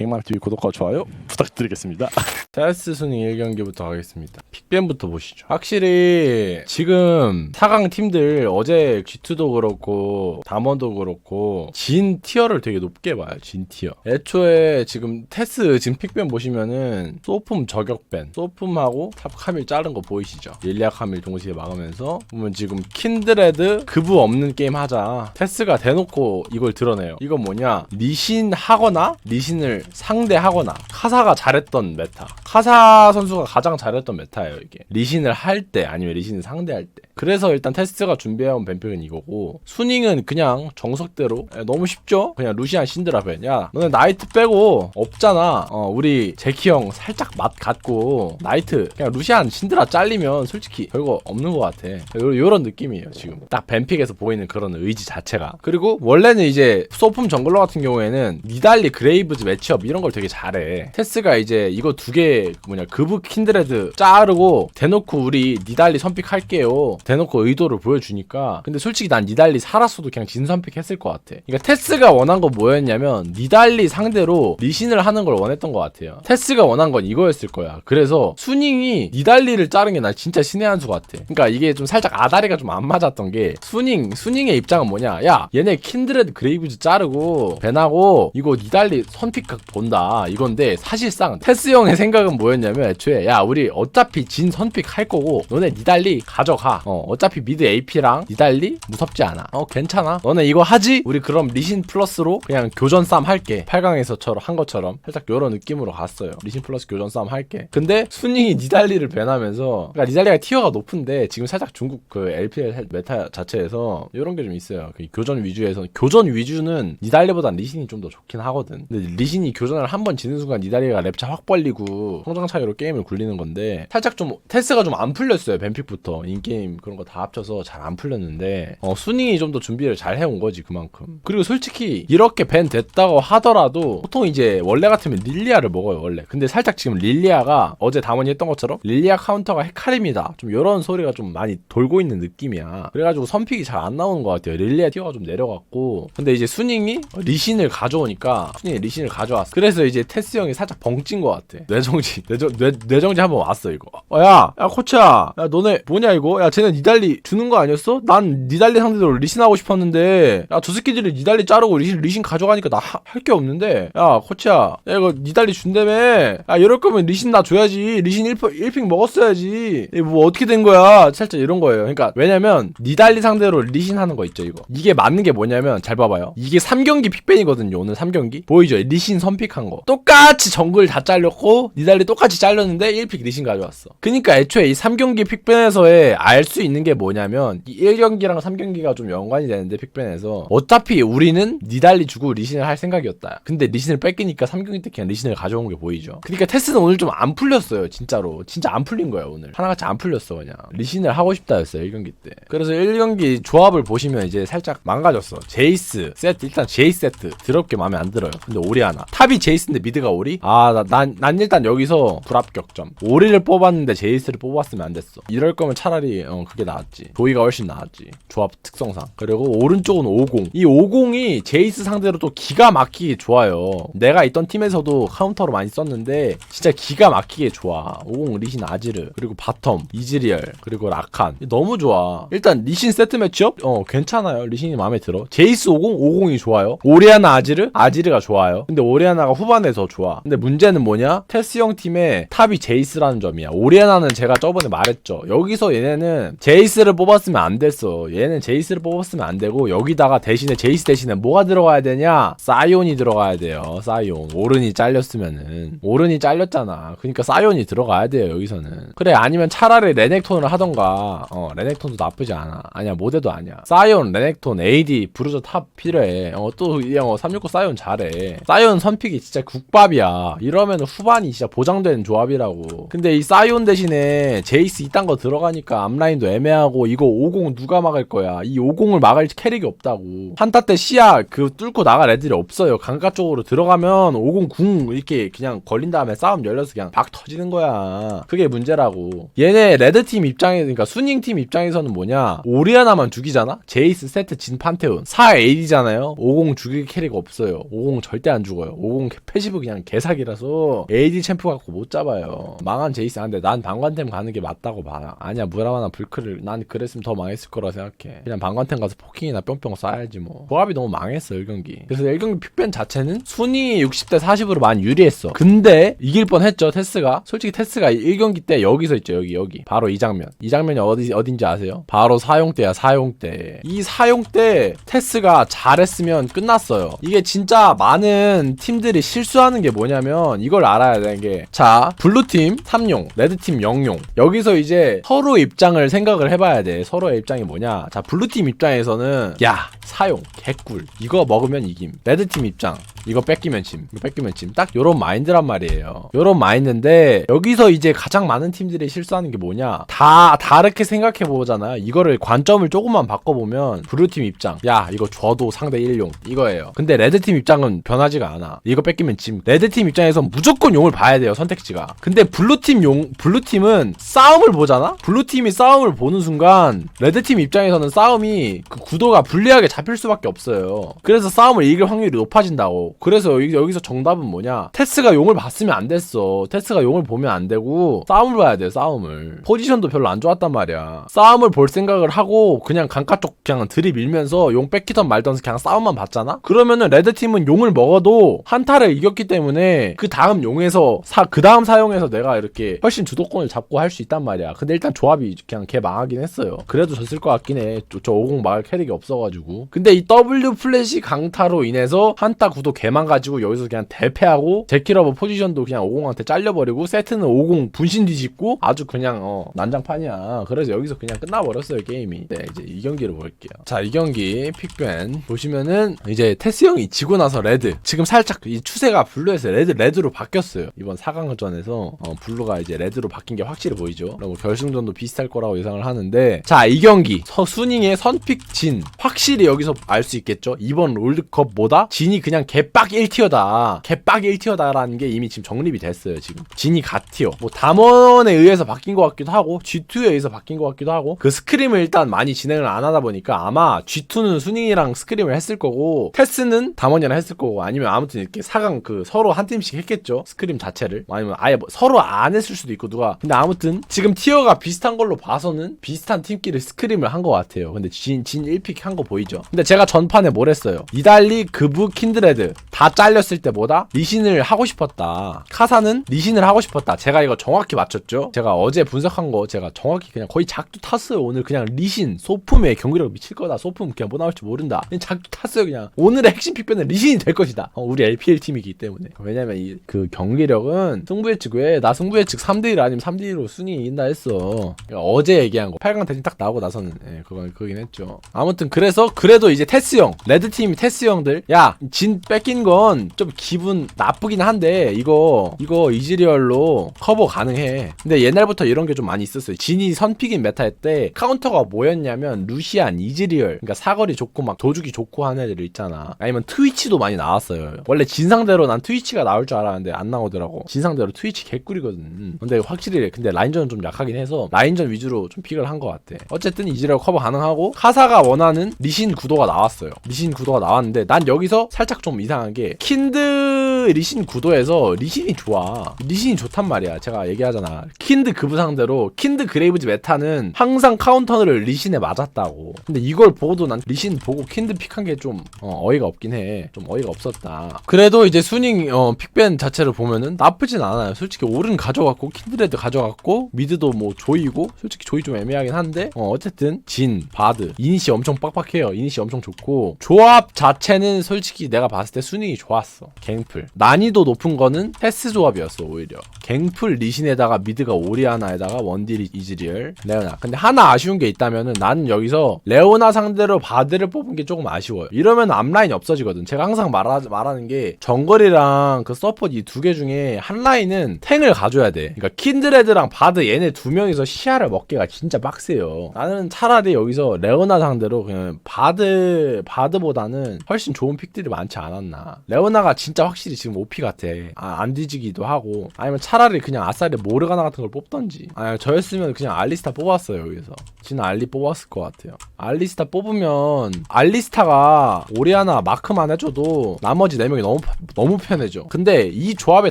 갱맘TV 구독과 좋아요 부탁드리겠습니다. 테스 순위 1경기부터 하겠습니다. 픽밴부터 보시죠. 확실히 지금 4강 팀들 어제 G2도 그렇고 담원도 그렇고 진 티어를 되게 높게 봐요. 진 티어. 애초에 지금 테스 지금 픽밴 보시면은 소품 저격밴 소품하고 탑 카밀 자른 거 보이시죠? 릴리아 카밀 동시에 막으면서 보면 지금 킨드레드 그부 없는 게임 하자. 테스가 대놓고 이걸 드러내요. 이건 뭐냐? 리신 하거나 리신을 상대하거나 카사가 잘했던 메타. 카사 선수가 가장 잘했던 메타예요, 이게. 리신을 할 때 아니면 리신을 상대할 때. 그래서 일단 테스트가 준비해온 뱀픽은 이거고 수닝은 그냥 정석대로 야, 너무 쉽죠? 그냥 루시안 신드라 벤. 야 너네 나이트 빼고 없잖아. 어 우리 제키 형 살짝 맛 같고 나이트 그냥 루시안 신드라 잘리면 솔직히 별거 없는 것 같아. 요, 요런 느낌이에요 지금. 딱 뱀픽에서 보이는 그런 의지 자체가. 그리고 원래는 이제 소품 정글러 같은 경우에는 니달리 그레이브즈 매치업 이런 걸 되게 잘해. 테스 가 이제 이거 두 개 뭐냐 그브 킨드레드 자르고 대놓고 우리 니달리 선픽할게요. 대놓고 의도를 보여주니까 근데 솔직히 난 니달리 살았어도 그냥 진 선픽 했을 것 같아. 그러니까 테스가 원한 거 뭐였냐면 니달리 상대로 리신을 하는 걸 원했던 것 같아요. 테스가 원한 건 이거였을 거야. 그래서 수닝이 니달리를 자른 게 난 진짜 신의 한 수 같아. 그러니까 이게 좀 살짝 아다리가 좀 안 맞았던 게 수닝 수닝의 입장은 뭐냐? 야 얘네 킨드레드 그레이브즈 자르고 벤하고 이거 니달리 선픽각 본다 이건데 사실 상 테스 형의 생각은 뭐였냐면 애초에 야 우리 어차피 진 선픽 할 거고 너네 니달리 가져가. 어 어차피 미드 AP랑 니달리 무섭지 않아. 어 괜찮아. 너네 이거 하지? 우리 그럼 리신 플러스로 그냥 교전 싸움 할게. 8강에서처럼 한 것처럼 살짝 요런 느낌으로 갔어요. 리신 플러스 교전 싸움 할게. 근데 순닝이 니달리를 밴하면서 그러니까 니달리가 티어가 높은데 지금 살짝 중국 그 LPL 메타 자체에서 이런 게 좀 있어요. 그 교전 위주에서 교전 위주는 니달리보단 리신이 좀 더 좋긴 하거든. 근데 리신이 교전을 한 번 지는 순간 니달리 가 랩차 확 벌리고 성장 차이로 게임을 굴리는 건데 살짝 좀 테스가 좀 안 풀렸어요 뱀픽부터. 인게임 그런 거 다 합쳐서 잘 안 풀렸는데 어 순닝이 좀 더 준비를 잘 해온 거지 그만큼. 그리고 솔직히 이렇게 밴 됐다고 하더라도 보통 이제 원래 같으면 릴리아를 먹어요 원래. 근데 살짝 지금 릴리아가 어제 다원이 했던 것처럼 릴리아 카운터가 헤카림이다. 좀 이런 소리가 좀 많이 돌고 있는 느낌이야. 그래가지고 선픽이 잘 안 나오는 것 같아요. 릴리아 티어가 좀 내려갔고. 근데 이제 순닝이 리신을 가져오니까 순닝이 리신을 가져왔어. 그래서 이제 테스 형이 살짝 벙찐 것 같아. 뇌정지 뇌정, 뇌, 뇌정지 한번 왔어 이거. 어, 야, 야 코치야. 야 너네 뭐냐 이거? 야 쟤네 니달리 주는 거 아니었어? 난 니달리 상대로 리신 하고 싶었는데. 야 저 새끼들이 니달리 자르고 리신, 리신 가져가니까 나 할 게 없는데. 야 코치야. 야 이거 니달리 준다며. 야 이럴 거면 리신 나 줘야지. 리신 1, 1픽 먹었어야지. 이게 뭐 어떻게 된 거야? 살짝 이런 거예요. 그러니까 왜냐면 니달리 상대로 리신 하는 거 있죠 이거. 이게 맞는 게 뭐냐면 잘 봐봐요. 이게 3경기 픽밴이거든요 오늘 3경기. 보이죠? 리신 선픽한 거. 똑같이 정글 다 잘렸고 니달리 똑같이 잘렸는데 1픽 리신 가져왔어. 그니까 애초에 이 3경기 픽밴에서의 알 수 있는 게 뭐냐면 이 1경기랑 3경기가 좀 연관이 되는데 픽밴에서. 어차피 우리는 니달리 주고 리신을 할 생각이었다. 근데 리신을 뺏기니까 3경기 때 그냥 리신을 가져온 게 보이죠. 그니까 테스는 오늘 좀 안 풀렸어요 진짜로. 진짜 안 풀린 거야 오늘. 하나같이 안 풀렸어 그냥. 리신을 하고 싶다 했어요 1경기 때. 그래서 1경기 조합을 보시면 이제 살짝 망가졌어. 제이스 세트. 일단 제이 세트. 더럽게 마음에 안 들어요. 근데 오리아나. 탑이 제이스인데 미드가 오리? 아난 난 일단 여기서 불합격점 오리를 뽑았는데 제이스를 뽑았으면 안 됐어 이럴 거면 차라리 어 그게 나았지 도이가 훨씬 나았지 조합 특성상 그리고 오른쪽은 50. 이 50이 제이스 상대로 또 기가 막히게 좋아요. 내가 있던 팀에서도 카운터로 많이 썼는데 진짜 기가 막히게 좋아. 50 리신 아지르 그리고 바텀 이즈리얼 그리고 라칸 너무 좋아. 일단 리신 세트 매치업 어 괜찮아요. 리신이 마음에 들어. 제이스 50 50이 좋아요. 오리아나 아지르 아지르가 좋아요. 근데 오리아나가 후반에 더 좋아. 근데 문 제는 뭐냐? 테스 형 팀의 탑이 제이스라는 점이야. 오리아나는 제가 저번에 말했죠. 여기서 얘네는 제이스를 뽑았으면 안 됐어. 얘는 제이스를 뽑았으면 안 되고 여기다가 대신에 제이스 대신에 뭐가 들어가야 되냐? 사이온이 들어가야 돼요. 사이온. 오른이 잘렸으면은 오른이 잘렸잖아. 그러니까 사이온이 들어가야 돼요. 여기서는. 그래 아니면 차라리 레넥톤을 하던가. 어 레넥톤도 나쁘지 않아. 아니야 모델도 아니야. 사이온, 레넥톤, AD, 브루저 탑 필요해. 어 또 이 형 어, 369 사이온 잘해. 사이온 선픽이 진짜 국밥이야. 이러면 후반이 진짜 보장된 조합이라고. 근데 이 사이온 대신에 제이스 이딴 거 들어가니까 앞라인도 애매하고 이거 50 누가 막을 거야? 이 50을 막을 캐릭이 없다고. 한타 때 시야 그 뚫고 나갈 애들이 없어요. 강가 쪽으로 들어가면 50궁 이렇게 그냥 걸린 다음에 싸움 열려서 그냥 박 터지는 거야. 그게 문제라고. 얘네 레드팀 입장에 그러니까 수닝팀 입장에서는 뭐냐? 오리아나만 죽이잖아? 제이스 세트 진 판테온. 4 AD잖아요. 50 죽일 캐릭 없어요. 50 절대 안 죽어요. 50 패시브 그냥 개사기라 서 AD 챔프 갖고 못 잡아요. 망한 제이스 안돼. 난 방관템 가는 게 맞다고 봐. 아니야 무라마나 불크를 난 그랬으면 더 망했을 거라 생각해. 그냥 방관템 가서 포킹이나 뿅뿅 쏴야지 뭐. 조합이 너무 망했어 1경기. 그래서 1경기 픽밴 자체는 순위 60대 40으로 많이 유리했어. 근데 이길 뻔했죠 테스가. 솔직히 테스가 1경기 때 여기서 있죠 여기 여기. 바로 이 장면. 이 장면이 어디 어딘지 아세요? 바로 사용대야 사용대. 이 사용대 테스가 잘했으면 끝났어요. 이게 진짜 많은 팀들이 실수하는 게 뭐냐면 이걸 알아야 되는 게 자 블루팀 3용 레드팀 0용 여기서 이제 서로 입장을 생각을 해봐야 돼. 서로의 입장이 뭐냐. 자 블루팀 입장에서는 야 사용 개꿀. 이거 먹으면 이김. 레드팀 입장. 이거 뺏기면 짐. 이거 뺏기면 짐딱 요런 마인드란 말이에요. 요런 마인드인데 여기서 이제 가장 많은 팀들이 실수하는 게 뭐냐. 다 다르게 생각해 보잖아요. 이거를 관점을 조금만 바꿔보면 블루팀 입장. 야 이거 줘도 상대 1용. 이거예요. 근데 레드팀 입장은 변하지가 않아. 이거 뺏기면 짐. 레드팀 입장 에서 무조건 용을 봐야 돼요 선택지가. 근데 블루팀 용 블루팀은 싸움을 보잖아? 블루팀이 싸움을 보는 순간 레드팀 입장에서는 싸움이 그 구도가 불리하게 잡힐 수밖에 없어요. 그래서 싸움을 이길 확률이 높아진다고. 그래서 여기, 여기 서 정답은 뭐냐? 테스가 용을 봤으면 안 됐어. 테스가 용을 보면 안 되고 싸움을 봐야 돼 싸움을. 포지션도 별로 안 좋았단 말이야. 싸움을 볼 생각을 하고 그냥 강가 쪽 그냥 들이밀면서 용 뺏기던 말던 그냥 싸움만 봤잖아? 그러면은 레드팀은 용을 먹어도 한타를 이겼기 때문에 그 다음 용에서 사, 그 다음 사용에서 내가 이렇게 훨씬 주도권을 잡고 할 수 있단 말이야. 근데 일단 조합이 그냥 개 망하긴 했어요. 그래도 졌을 것 같긴 해저 50 막을 캐릭이 없어가지고. 근데 이 W 플래시 강타로 인해서 한타 구도 개 망 가지고 여기서 그냥 대패하고 제키러버 포지션도 그냥 50한테 잘려버리고 세트는 50 분신 뒤집고 아주 그냥 어 난장판이야. 그래서 여기서 그냥 끝나버렸어요 게임이. 네 이제 이 경기를 볼게요. 자 이 경기 픽밴 보시면은 이제 테스 형이 지고 나서 레드. 지금 살짝 이 추세가 블루에서 레드 레드로 바뀌었어요. 이번 4강전에서 어, 블루가 이제 레드로 바뀐 게 확실히 보이죠? 그리고 결승전도 비슷할 거라고 예상을 하는데 자 이 경기. 서 순잉의 선픽 진. 확실히 여기서 알 수 있겠죠? 이번 롤드컵보다 진이 그냥 개빡 1티어다. 개빡 1티어다라는 게 이미 지금 정립이 됐어요 지금. 진이 갓티어. 뭐 담원에 의해서 바뀐 것 같기도 하고 G2에 의해서 바뀐 것 같기도 하고 그 스크림을 일단 많이 진행을 안 하다 보니까 아마 G2는 순잉이랑 스크림을 했을 거고 테스는 담원이랑 했을 거고 아니면 아무튼 이렇게 4강 그 서로 한 팀씩 했겠죠? 스크림 자체를. 아니면 아예 뭐 서로 안 했을 수도 있고 누가. 근데 아무튼 지금 티어가 비슷한 걸로 봐서는 비슷한 팀끼리 스크림을 한 것 같아요. 근데 진, 진 1픽 한 거 보이죠? 근데 제가 전판에 뭘 했어요? 이달리 그브 킨드레드 다 잘렸을 때 뭐다 리신을 하고 싶었다. 카사는 리신을 하고 싶었다. 제가 이거 정확히 맞췄죠? 제가 어제 분석한 거 제가 정확히 그냥 거의 작두 탔어요. 오늘 그냥 리신 소품에 경기력 미칠 거다. 소품 그냥 뭐 나올지 모른다. 그냥 작두 탔어요 그냥. 오늘의 핵심 픽변은 리신이 될 것이다. 어, 우리 LPL 팀이기 때문에. 왜냐면 이 그 경기력은 승부 예측 왜나 승부 예측 3대1 아니면 3대1로 순위 이긴다 했어. 그러니까 어제 얘기한 거. 8강 대진 딱 나오고 나서는 예, 그건 그긴 했죠. 아무튼 그래서 그래도 이제 테스 형 레드 팀 테스 형들 야 진 뺏긴 건 좀 기분 나쁘긴 한데 이거 이거 이즈리얼로 커버 가능해. 근데 옛날부터 이런 게 좀 많이 있었어요. 진이 선픽인 메타일 때 카운터가 뭐였냐면 루시안 이즈리얼. 그러니까 사거리 좋고 막 도주기 좋고 하는 애들 있잖아. 아니면 트위치도 많이 나왔어요. 원래 진상대로 난 트위치가 나올 줄 알았는데 안 나오더라고. 진상대로 트위치 개꿀이거든. 근데 확실히 근데 라인전은 좀 약하긴 해서 라인전 위주로 좀 픽을 한 것 같아. 어쨌든 이즈리얼 커버 가능하고 카사가 원하는 리신 구도가 나왔어요. 리신 구도가 나왔는데 난 여기서 살짝 좀 이상한 게 킨드 리신 구도에서 리신이 좋아. 리신이 좋단 말이야. 제가 얘기하잖아. 킨드 그부 상대로 킨드 그레이브즈 메타는 항상 카운터를 리신에 맞았다고. 근데 이걸 보고도 난 리신 보고 킨드 픽한 게 좀 어, 이가 없긴 해 좀 어이가 없었다. 그래도 이제 수닝 어, 픽밴 자체를 보면은 나쁘진 않아요. 솔직히 오른 가져갔고 킨드레드 가져갔고 미드도 뭐 조이고 솔직히 조이 좀 애매하긴 한데 어, 어쨌든 진 바드. 이니시 엄청 빡빡해요. 이니시 엄청 좋고. 조합 자체는 솔직히 내가 봤을 때 순위 좋았어. 갱플 난이도 높은 거는 테스 조합이었어 오히려. 갱플 리신에다가 미드가 오리아나에다가 원딜 이즈리얼 레오나. 근데 하나 아쉬운 게 있다면은 나는 여기서 레오나 상대로 바드를 뽑은 게 조금 아쉬워요. 이러면 앞라인이 없어지거든. 제가 항상 말하, 말하는 게 정글이랑 그 서포트 이두 개 중에 한 라인은 탱을 가져야 돼. 그러니까 킨드레드랑 바드 얘네 두 명이서 시야를 먹기가 진짜 빡세요. 나는 차라리 여기서 레오나 상대로 그냥 바드 바드보다는 훨씬 좋은 픽들이 많지 않았나. 레오나가 진짜 확실히 지금 OP 같아. 아, 안 뒤지기도 하고 아니면 차라리 그냥 아싸리 모르가나 같은 걸 뽑던지. 아니 저였으면 그냥 알리스타 뽑았어요 여기서. 지는 알리 뽑았을 것 같아요. 알리스타 뽑으면 알리스타가 오리아나 마크만 해줘도 나머지 4명이 너무 너무 편해져. 근데 이 조합의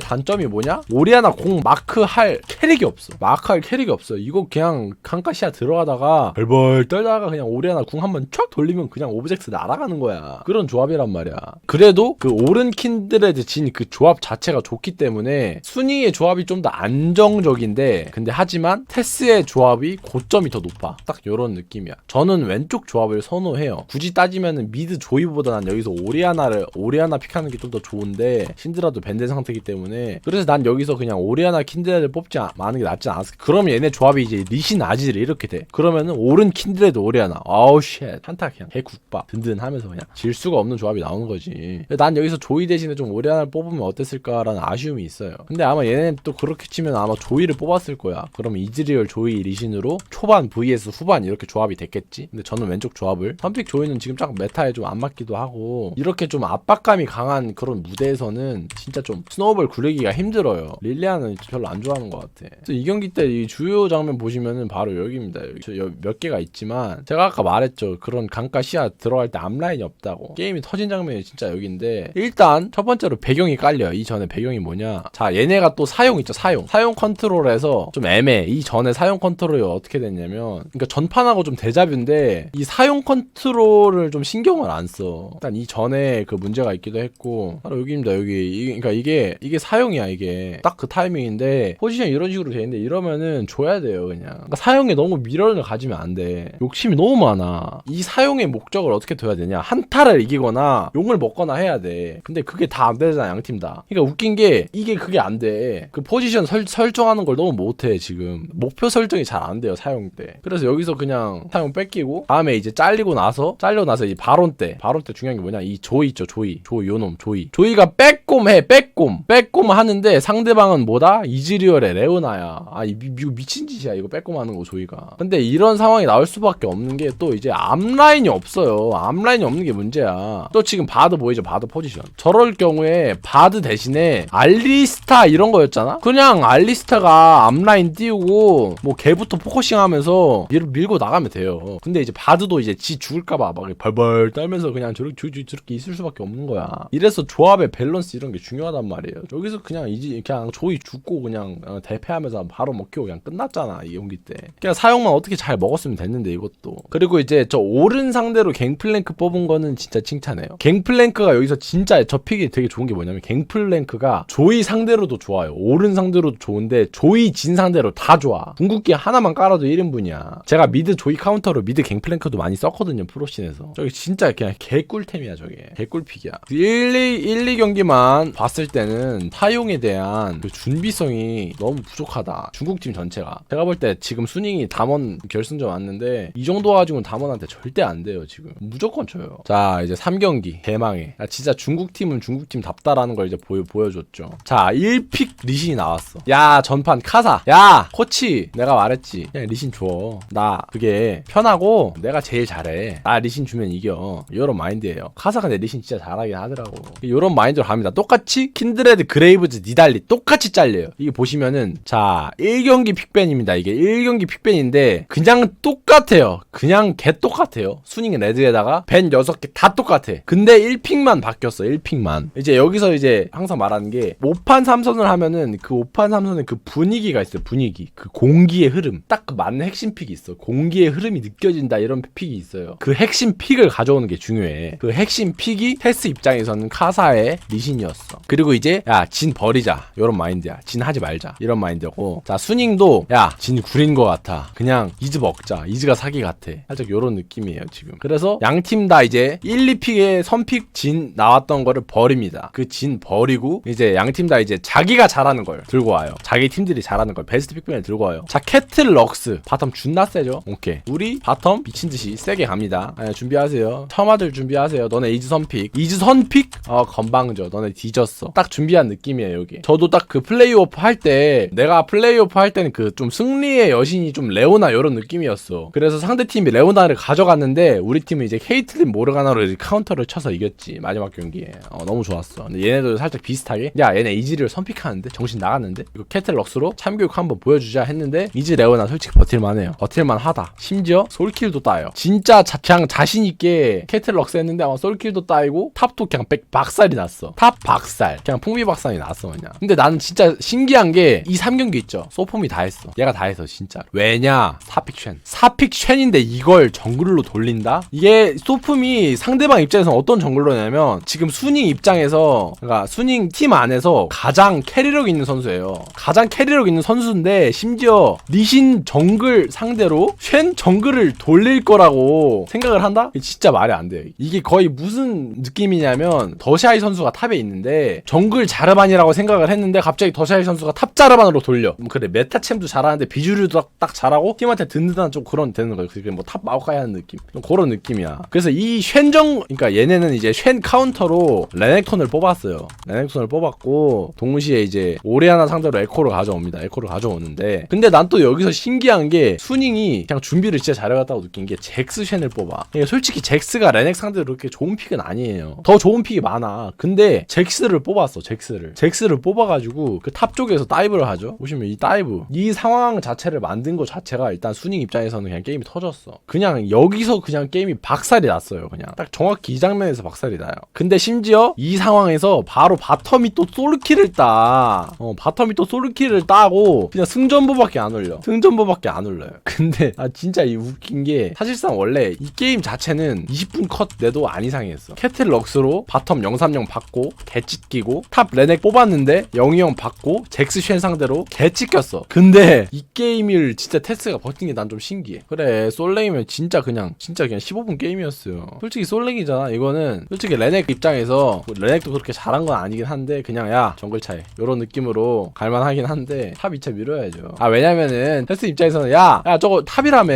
단점이 뭐냐? 오리아나 공 마크 할 캐릭이 없어. 마크 할 캐릭이 없어. 이거 그냥 칸카시아 들어가다가 벌벌 떨다가 그냥 오리아나 궁 한번 촥 돌리면 그냥 오브젝트 날아가는 거야. 그런 조합이란 말이야. 그래도 그 오른 킨드 진그 조합 자체가 좋기 때문에 순위의 조합이 좀 더 안정적인데 근데 하지만 테스의 조합이 고점이 더 높아. 딱 요런 느낌이야. 저는 왼쪽 조합을 선호해요. 굳이 따지면은 미드 조이보다 난 여기서 오리아나를 오리아나 픽하는 게 좀 더 좋은데 신드라도 밴드 상태이기 때문에. 그래서 난 여기서 그냥 오리아나 킨드레드를 뽑지 아- 마는 게 낫지 않았을까. 그러면 얘네 조합이 이제 리신 아지르 이렇게 돼. 그러면은 오른 킨드레드 오리아나. 아우 쉣. 한타 그냥 개국밥. 든든하면서 그냥 질 수가 없는 조합이 나오는 거지. 난 여기서 조이 대신에 좀 오리아나를 뽑으면 어땠을까라는 아쉬움이 있어요. 근데 아마 얘네 또 그렇게 치면 아마 조이를 뽑았을 거야. 그러면 이즈리얼 조이 리신으로 초반 vs 후반 이렇게 조합이 됐겠지? 근데 저는 왼쪽 조합을. 선픽 조이는 지금 딱 메타에 좀 안 맞기도 하고 이렇게 좀 압박감이 강한 그런 무대에서는 진짜 좀 스노우볼 굴리기가 힘들어요. 릴리아는 별로 안 좋아하는 것 같아. 그래서 이 경기 때 이 주요 장면 보시면은 바로 여기입니다. 여기. 몇 개가 있지만 제가 아까 말했죠. 그런 강가 시야 들어갈 때 앞라인이 없다고. 게임이 터진 장면이 진짜 여기인데 일단 첫 번째로 배경 이 깔려요 이 전에 배경이 뭐냐? 자 얘네가 또 사용 있죠 사용. 사용 컨트롤에서 좀 애매해. 이 전에 사용 컨트롤이 어떻게 됐냐면 그러니까 전판하고 좀 대자뷰인데 이 사용 컨트롤을 좀 신경을 안 써. 일단 이 전에 그 문제가 있기도 했고 바로 여기입니다 여기. 이, 그러니까 이게 이게 사용이야 이게. 딱 그 타이밍인데 포지션 이런 식으로 돼 있는데 이러면은 줘야 돼요 그냥. 그러니까 사용에 너무 미련을 가지면 안 돼. 욕심이 너무 많아. 이 사용의 목적을 어떻게 둬야 되냐? 한타를 이기거나 용을 먹거나 해야 돼. 근데 그게 다 안 되잖아 양팀 다. 그러니까 웃긴 게 이게 그게 안 돼 그 포지션 설, 설정하는 걸 너무 못해 지금. 목표 설정이 잘 안 돼요 사용 때. 그래서 여기서 그냥 사용 뺏기고 다음에 이제 잘리고 나서 잘리고 나서 이 바론 때. 바론 때 중요한 게 뭐냐? 이 조이 있죠 조이. 조이 요놈 조이. 조이가 빼꼼해 빼꼼 빼꼼 하는데 상대방은 뭐다? 이즈리얼의 레오나야. 아 이, 미친 짓이야 이거 빼꼼 하는 거 조이가. 근데 이런 상황이 나올 수밖에 없는 게 또 이제 앞라인이 없어요. 앞라인이 없는 게 문제야. 또 지금 바드 보이죠 바드 포지션. 저럴 경우에 바드 대신에 알리스타 이런 거였잖아? 그냥 알리스타가 앞라인 띄우고 뭐 걔부터 포커싱하면서 얘를 밀고 나가면 돼요. 근데 이제 바드도 이제 지 죽을까봐 막 벌벌 떨면서 그냥 저렇게 저렇게, 저렇게 있을 수밖에 없는 거야. 이래서 조합의 밸런스 이런 게 중요하단 말이에요. 여기서 그냥 이제 그냥 조이 죽고 그냥 어, 대패하면서 바로 먹히고 그냥 끝났잖아 이 경기 때. 그냥 사용만 어떻게 잘 먹었으면 됐는데 이것도. 그리고 이제 저 오른 상대로 갱플랭크 뽑은 거는 진짜 칭찬해요. 갱플랭크가 여기서 진짜 저 픽이 되게 좋은 게 뭐냐 면 갱플랭크가 조이 상대로도 좋아요. 오른 상대로도 좋은데 조이 진 상대로 다 좋아. 궁극기 하나만 깔아도 1인분이야. 제가 미드 조이 카운터로 미드 갱플랭크도 많이 썼거든요 프로씬에서. 저기 진짜 그냥 개꿀템이야 저게. 개꿀픽이야. 1, 2, 1, 2 경기만 봤을 때는 타용에 대한 그 준비성이 너무 부족하다. 중국팀 전체가. 제가 볼 때 지금 순잉이 담원 결승전 왔는데 이 정도 가지고는 담원한테 절대 안 돼요 지금. 무조건 쳐요. 자 이제 3경기 대망의. 아, 진짜 중국팀은 중국팀답다 라는 걸 이제 보여, 보여줬죠. 자 1픽 리신이 나왔어. 야 전판 카사. 야 코치. 내가 말했지. 그냥 리신 줘 나 그게 편하고 내가 제일 잘해. 나 리신 주면 이겨. 이런 마인드예요. 카사가 내 리신 진짜 잘하긴 하더라고. 이런 마인드로 갑니다. 똑같이 킨드레드 그레이브즈 니달리 똑같이 잘려요. 이게 보시면은 자 1경기 픽밴입니다. 이게 1경기 픽밴인데 그냥 똑같아요. 그냥 개 똑같아요. 수닝 레드에다가 밴 6개 다 똑같아. 근데 1픽만 바뀌었어. 1픽만. 이제 여기 서 이제 항상 말하는 게 5판 3선을 하면은 그 5판 3선은 그 분위기가 있어요 분위기. 그 공기의 흐름. 딱 그 맞는 핵심 픽이 있어. 공기의 흐름이 느껴진다 이런 픽이 있어요. 그 핵심 픽을 가져오는 게 중요해. 그 핵심 픽이 테스 입장에서는 카사의 리신이었어. 그리고 이제 야 진 버리자. 이런 마인드야. 진 하지 말자. 이런 마인드고. 자 수닝도 야 진 구린 거 같아. 그냥 이즈 먹자. 이즈가 사기 같아. 살짝 이런 느낌이에요 지금. 그래서 양 팀 다 이제 1, 2픽에 선픽 진 나왔던 거를 버립니다. 그진 버리고 이제 양 팀 다 이제 자기가 잘하는 걸 들고 와요. 자기 팀들이 잘하는 걸 베스트 픽변을 들고 와요. 자 캐틀 럭스 바텀 존나 세죠. 오케이 우리 바텀 미친 듯이 세게 갑니다. 아, 준비하세요. 터마들 준비하세요. 너네 이즈 선 픽 이즈 선 픽 어 건방져. 너네 뒤졌어. 딱 준비한 느낌이에요 여기. 저도 딱 그 플레이오프 할 때 내가 플레이오프 할 때는 그 좀 승리의 여신이 좀 레오나 이런 느낌이었어. 그래서 상대 팀이 레오나를 가져갔는데 우리 팀은 이제 케이틀린 모르가나로 이제 카운터를 쳐서 이겼지 마지막 경기에. 어, 너무 좋았어. 근데 얘네도 살짝 비슷하게 야 얘네 이지를 선픽하는데 정신 나갔는데 이거 캐틀 럭스로 참교육 한번 보여주자 했는데 이지 레오나 솔직히 버틸만해요. 버틸만하다. 심지어 솔킬도 따요. 진짜 자, 그냥 자신 있게 캐틀 럭스 했는데 아마 솔킬도 따이고 탑도 그냥 백 박살이 났어. 탑 박살. 그냥 풍미 박살이 났어 그냥. 근데 나는 진짜 신기한 게 이 3경기 있죠. 소폼이 다 했어. 얘가 다 했어 진짜. 왜냐? 사픽 쉔. 사픽 쉔인데 이걸 정글로 돌린다? 이게 소품이 상대방 입장에서 어떤 정글러냐면 지금 수닝 입장에서 그러니까 수닝 팀 안에서 가장 캐리력 있는 선수예요. 가장 캐리력 있는 선수인데 심지어 리신 정글 상대로 쉔 정글을 돌릴 거라고 생각을 한다? 진짜 말이 안 돼요. 이게 거의 무슨 느낌이냐면 더샤이 선수가 탑에 있는데 정글 자르반이라고 생각을 했는데 갑자기 더샤이 선수가 탑 자르반으로 돌려. 뭐 그래 메타 챔도 잘하는데 비주류도 딱, 딱 잘하고 팀한테 든든한 좀 그런 되는 거예요. 그게 뭐탑 마오카이 하는 느낌. 좀 그런 느낌이야. 그래서 이 쉔정 그러니까 얘네는 이제 쉔 카운터로 레넥톤을 뽑았 어요. 레넥톤을 뽑았고 동시에 이제 오레아나 상대로 에코를 가져옵니다. 에코를 가져오는데 근데 난 또 여기서 신기한 게 수닝이 그냥 준비를 진짜 잘해갔다고 느낀 게 잭스 쉔을 뽑아. 그러니까 솔직히 잭스가 레넥 상대로 그렇게 좋은 픽은 아니에요. 더 좋은 픽이 많아. 근데 잭스를 뽑았어. 잭스를. 잭스를 뽑아가지고 그 탑 쪽에서 다이브를 하죠. 보시면 이 다이브 이 상황 자체를 만든 것 자체가 일단 수닝 입장에서는 그냥 게임이 터졌어. 그냥 여기서 그냥 게임이 박살이 났어요. 그냥 딱 정확히 이 장면에서 박살이 나요. 근데 심지어 이 상황에서 바로 바텀이 또 솔킬을 따. 어, 바텀이 또 솔킬을 따고 그냥 승전보밖에 안 올려. 승전보밖에 안 올려요. 근데 아 진짜 이 웃긴 게 사실상 원래 이 게임 자체는 20분 컷 내도 안 이상했어. 캐틀 럭스로 바텀 030 받고 개 찢기고 탑 레넥 뽑았는데 02형 받고 잭스 쉔 상대로 개 찢겼어. 근데 이 게임을 진짜 테스가 버틴 게 난 좀 신기해. 그래 솔랭이면 진짜 그냥 진짜 그냥 15분 게임이었어요. 솔직히 솔랭이잖아. 이거는 솔직히 레넥 입장에서 뭐 레넥도 그렇게 잘한 건 아니긴 한데 그냥 야 정글 차이 이런 느낌으로 갈만하긴 한데 탑 2차 밀어야죠. 아 왜냐면은 테스 입장에서는 야, 야 저거 탑이라며.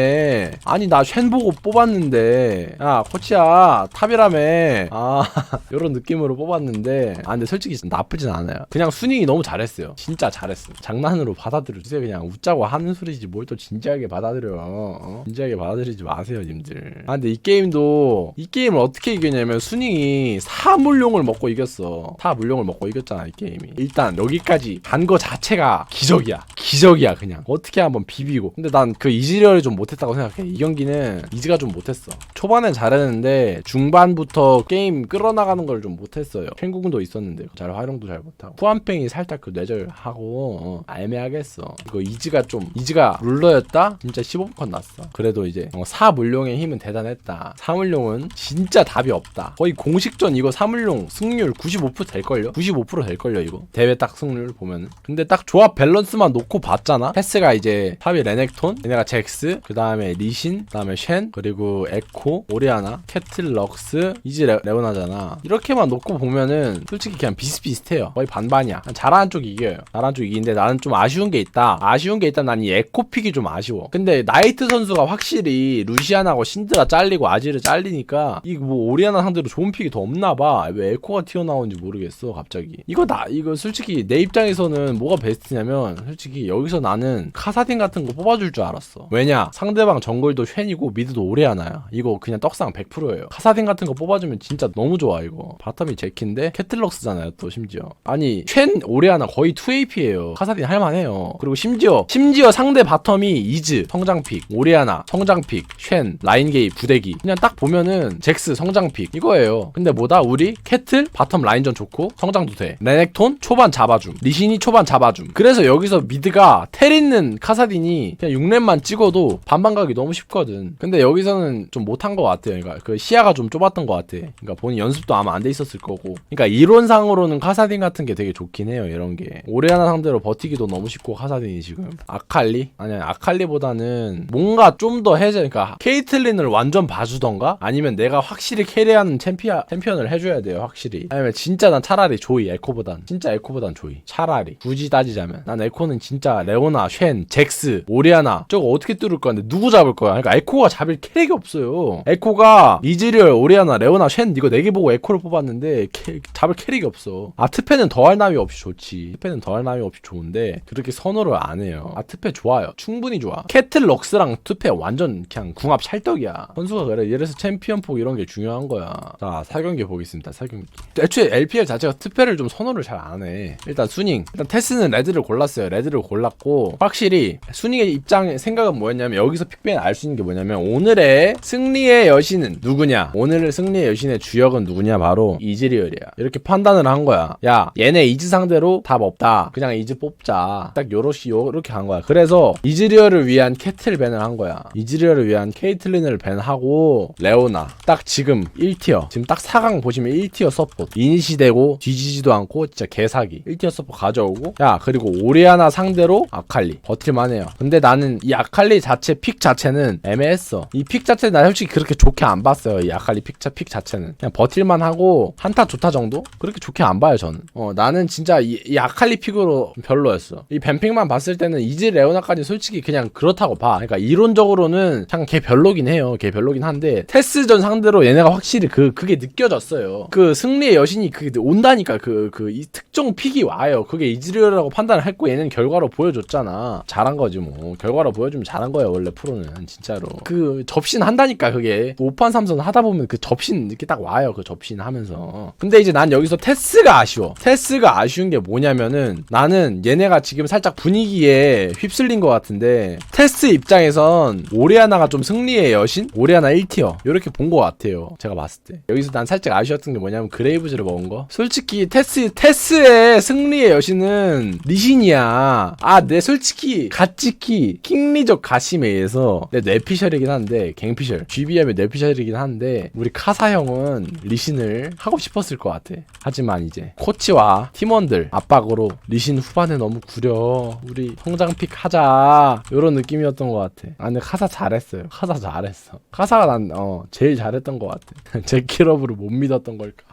아니 나 쉔 보고 뽑았는데 야 코치야 탑이라며. 아 이런 느낌으로 뽑았는데 아 근데 솔직히 나쁘진 않아요. 그냥 순잉이 너무 잘했어요. 진짜 잘했어. 장난으로 받아들여 주세요. 그냥 웃자고 하는 소리지 뭘 또 진지하게 받아들여. 어? 진지하게 받아들이지 마세요, 님들. 아 근데 이 게임도 이 게임을 어떻게 이겼냐면 순잉이 사물용을 먹고 이겼어. 사물용을 먹고 이겼잖아 이 게임이. 일단 여기까지 간 거 자체가 기적이야. 기적이야 그냥. 어떻게 한번 비비고. 근데 난 그 이지리얼을 좀 못했다고 생각해. 이 경기는 이지가 좀 못했어. 초반엔 잘했는데 중반부터 게임 끌어나가는 걸 좀 못했어요. 캔국도 있었는데 잘 활용도 잘 못하고. 후한팽이 살짝 그 뇌절하고 어, 애매하게 했어. 이거 이지가 좀 이지가 룰러였다? 진짜 15컷 났어. 그래도 이제 어, 사물용의 힘은 대단했다. 사물용은 진짜 답이 없다. 거의 공식전 이거 사물용 승률 95% 될걸요? 95% 될걸요 이거? 대회 딱 승률 보면은. 근데 딱 조합 밸런스만 놓고 봤잖아? 패스가 이제 탑이 레넥톤, 얘네가 잭스, 그 다음에 리신, 그 다음에 쉔, 그리고 에코, 오리아나, 캐틀, 럭스, 이지 레, 레오나잖아. 이렇게만 놓고 보면은 솔직히 그냥 비슷비슷해요. 거의 반반이야. 잘하는 쪽이 이겨요. 잘하는 쪽이 이기는데 나는 좀 아쉬운 게 있다. 아쉬운 게 있다. 난 이 에코 픽이 좀 아쉬워. 근데 나이트 선수가 확실히 루시안하고 신드라 잘리고 아지르 잘리니까 이 뭐 오리아나 상대로 좋은 픽이 더 없나 봐. 왜 에코가 튀어나오 는지 모르겠어. 갑자기. 이거 나 이거 솔직히 내 입장에서는 뭐가 베스트냐면 솔직히 여기서 나는 카사딘 같은 거 뽑아줄 줄 알았어. 왜냐? 상대방 정글도 쉔이고 미드도 오리아나야. 이거 그냥 떡상 100%예요. 카사딘 같은 거 뽑아주면 진짜 너무 좋아 이거. 바텀이 제키인데 캐틀럭스잖아요 또 심지어. 아니 쉔 오리아나 거의 2AP예요. 카사딘 할만해요. 그리고 심지어 심지어 상대 바텀이 이즈 성장픽, 오리아나 성장픽, 쉔 라인게이 부대기 그냥 딱 보면은 잭스 성장픽 이거예요. 근데 뭐다 우리 캐틀 바텀 라인 전 좋고 성장도 돼. 레넥톤 초반 잡아줌. 리신이 초반 잡아줌. 그래서 여기서 미드 위치가 텔 있는 카사딘이 그냥 6렙만 찍어도 반반 가기 너무 쉽거든. 근데 여기서는 좀 못한 것 같아요. 그러니까 그 시야가 좀 좁았던 것 같아. 그러니까 본인 연습도 아마 안 돼 있었을 거고. 그러니까 이론상으로는 카사딘 같은 게 되게 좋긴 해요. 이런 게. 오레아나 상대로 버티기도 너무 쉽고 카사딘이 지금. 아칼리? 아니 아칼리보다는 뭔가 좀 더 해제. 그러니까 케이틀린을 완전 봐주던가 아니면 내가 확실히 캐리하는 챔피언 챔피언을 해줘야 돼요. 확실히. 아니면 진짜 난 차라리 조이 에코보단 진짜 에코보단 조이. 차라리 굳이 따지자면 난 에코는 진짜 레오나, 쉔, 잭스, 오리아나 저거 어떻게 뚫을? 근데 누구 잡을 거야? 그러니까 에코가 잡을 캐릭이 없어요. 에코가 이즈리얼, 오리아나, 레오나, 쉔 이거 네 개 보고 에코를 뽑았는데 캐- 잡을 캐릭이 없어. 아트페는 더할 나위 없이 좋지. 아트페는 더할 나위 없이 좋은데 그렇게 선호를 안 해요. 아트페 좋아요. 충분히 좋아. 캐틀 럭스랑 투페 완전 그냥 궁합 찰떡이야. 선수가 그래. 이래서 챔피언 폭 이런 게 중요한 거야. 자, 4경기 보겠습니다. 4경기. 애초에 LPL 자체가 투페를 좀 선호를 잘 안 해. 일단 수닝. 일단 테스는 레드를 골랐어요. 레드를 골랐고 확실히 수닝의 입장 생각은 뭐였냐면 여기서 픽밴 알수 있는 게 뭐냐면 오늘의 승리의 여신은 누구냐? 오늘의 승리의 여신의 주역은 누구냐? 바로 이즈리얼이야. 이렇게 판단을 한 거야. 야, 얘네 이즈 상대로 답 없다. 그냥 이즈 뽑자. 딱 요렇게 요렇게 한 거야. 그래서 이즈리얼을 위한 캐틀 밴을 한 거야. 이즈리얼을 위한 케이틀린을 밴하고 레오나 딱 지금 1티어 지금 딱 4강 보시면 1티어 서포트 인시되고 뒤지지도 않고 진짜 개사기. 1티어 서포트 가져오고. 야 그리고 오리아나 상대로 아칼리. 버틸만 해요. 근데 나는 이 아칼리 자체 픽 자체는 애매했어. 이 픽 자체는 나 솔직히 그렇게 좋게 안 봤어요. 이 아칼리 픽, 자, 픽 자체는. 그냥 버틸만 하고 한타 좋다 정도? 그렇게 좋게 안 봐요 저는. 어 나는 진짜 이, 이 아칼리 픽으로 별로였어. 이 뱀픽만 봤을 때는 이즈 레오나까지 솔직히 그냥 그렇다고 봐. 그러니까 이론적으로는 그냥 걔 별로긴 해요. 걔 별로긴 한데 테스전 상대로 얘네가 확실히 그 그게 느껴졌어요. 그 승리의 여신이 그게 온다니까. 그 그 이 특정 픽이 와요. 그게 이즈리얼이라고 판단을 했고 얘는 결과로 보여줬잖아. 잘한 거지 뭐. 결과로 보여주면 잘한 거야 원래 프로는 진짜로. 그 접신 한다니까 그게. 5판 3선 하다 보면 그 접신 이렇게 딱 와요 그 접신 하면서. 근데 이제 난 여기서 테스가 아쉬워. 테스가 아쉬운 게 뭐냐면은 나는 얘네가 지금 살짝 분위기에 휩쓸린 것 같은데 테스 입장에선 오리아나가 좀 승리의 여신? 오리아나 1티어. 이렇게 본 것 같아요 제가 봤을 때. 여기서 난 살짝 아쉬웠던 게 뭐냐면 그레이브즈를 먹은 거? 솔직히 테스 테스의 승리의 여신은 리신이야. 아 내 솔직히 가치키 킹리적 의해서 내 뇌피셜이긴 한데 갱피셜. GBM의 뇌피셜이긴 한데 우리 카사 형은 리신을 하고 싶었을 것 같아. 하지만 이제 코치와 팀원들 압박으로 리신 후반에 너무 구려. 우리 성장픽 하자. 이런 느낌이었던 것 같아. 아 근데 카사 잘했어요. 카사 잘했어. 카사가 난 어 제일 잘했던 것 같아. 제키러브를 못 믿었던 걸까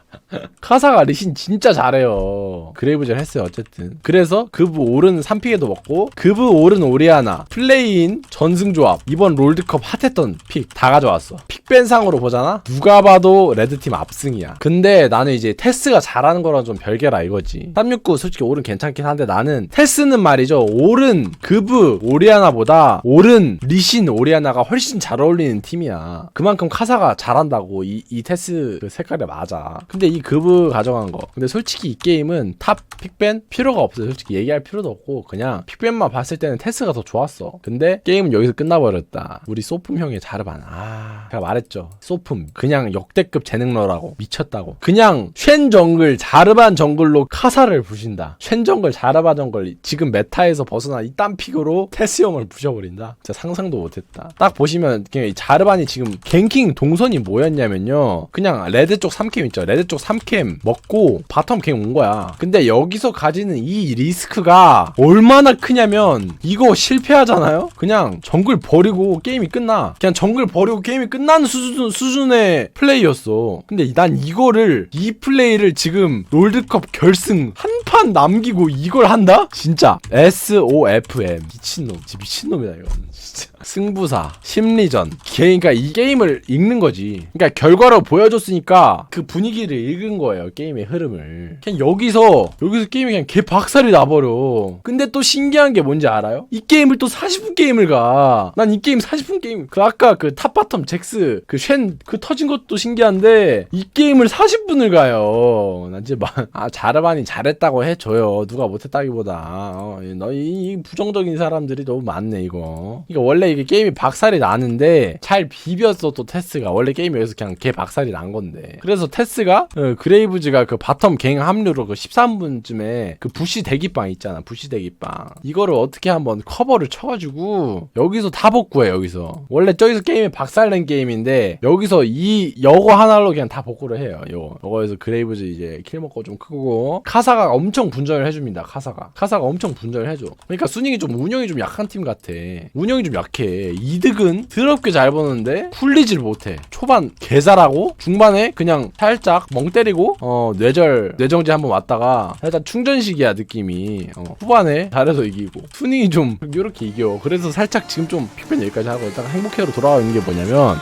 카사가 리신 진짜 잘해요. 그레이브젤 했어요, 어쨌든. 그래서 그브 오른 3픽에도 먹고, 그브 오른 오리아나, 플레이인 전승조합, 이번 롤드컵 핫했던 픽 다 가져왔어. 픽밴상으로 보잖아? 누가 봐도 레드팀 압승이야. 근데 나는 이제 테스가 잘하는 거랑 좀 별개라 이거지. 369 솔직히 오른 괜찮긴 한데 나는 테스는 말이죠. 오른, 그브, 오리아나보다 오른, 리신, 오리아나가 훨씬 잘 어울리는 팀이야. 그만큼 카사가 잘한다고 이, 이 테스 그 색깔에 맞아. 근데 이 그브 가져간 거. 근데 솔직히 이 게임은 탑 픽밴 필요가 없어요. 솔직히 얘기할 필요도 없고 그냥 픽밴만 봤을 때는 테스가 더 좋았어. 근데 게임은 여기서 끝나버렸다. 우리 소품 형의 자르반. 아, 제가 말했죠. 소품 그냥 역대급 재능러라고 미쳤다고. 그냥 쉔 정글 자르반 정글로 카사를 부신다. 쉔 정글 자르반 정글 지금 메타에서 벗어나 이딴 픽으로 테스 형을 부셔버린다. 진짜 상상도 못했다. 딱 보시면 그냥 이 자르반이 지금 갱킹 동선이 뭐였냐면요. 그냥 레드 쪽 3캠 있죠. 레드 쪽 3캠 먹고 바텀 갱온 거야. 근데 여기서 가지는 이 리스크가 얼마나 크냐면 이거 실패하잖아요? 그냥 정글 버리고 게임이 끝나. 그냥 정글 버리고 게임이 끝나는 수준, 수준의 플레이였어. 근데 난 이거를 이 플레이를 지금 롤드컵 결승 한 판 남기고 이걸 한다? 진짜 SOFM 미친놈. 진짜 미친놈이다 이건. 진짜. 승부사, 심리전. 그러니까 이 게임을 읽는 거지. 그러니까 결과로 보여줬으니까 그 분위기를 읽은 거예요. 게임의 흐름을. 그냥 여기서 여기서 게임이 그냥 개 박살이 나버려. 근데 또 신기한 게 뭔지 알아요? 이 게임을 또 40분 게임을 가. 난 이 게임 40분 게임. 그 아까 그 탑바텀 잭스 그 쉔그 터진 것도 신기한데 이 게임을 40분을 가요. 난 이제 막아 자르반이 잘했다고 해줘요. 누가 못했다기보다 어, 너이 이 부정적인 사람들이 너무 많네 이거. 이거 원래 이게 게임이 박살이 나는데 잘 비볐어 또 테스가 원래 게임이 여기서 그냥 개 박살이 난 건데. 그래서 테스가 어, 그레이브즈가 그 바텀 갱 합류로 그 13분쯤에 그 부시 대기빵 있잖아. 부시 대기빵. 이거를 어떻게 한번 커버를 쳐가지고 여기서 다 복구해 여기서. 원래 저기서 게임이 박살낸 게임인데 여기서 이 여거 하나로 그냥 다 복구를 해요. 요 여거에서 그레이브즈 이제 킬 먹고 좀 크고 카사가 엄청 분전을 해줍니다. 카사가 카사가 엄청 분전을 해줘. 그러니까 순익이 좀 운영이 좀 약한 팀 같아. 운영이 좀 약해. 이득은 더럽게 잘 버는데 풀리질 못해. 초반 개잘하고 중반에 그냥 살짝 멍 때리고 어 뇌절 뇌정지 한번 왔다가 살짝 충전식이야 느낌이. 어, 후반에 잘해서 이기고 순익이 좀 이렇게 이겨. 그래서 살짝 지금 좀 픽변 여기까지 하고 일단 행복해로 돌아와 있는 게 뭐냐면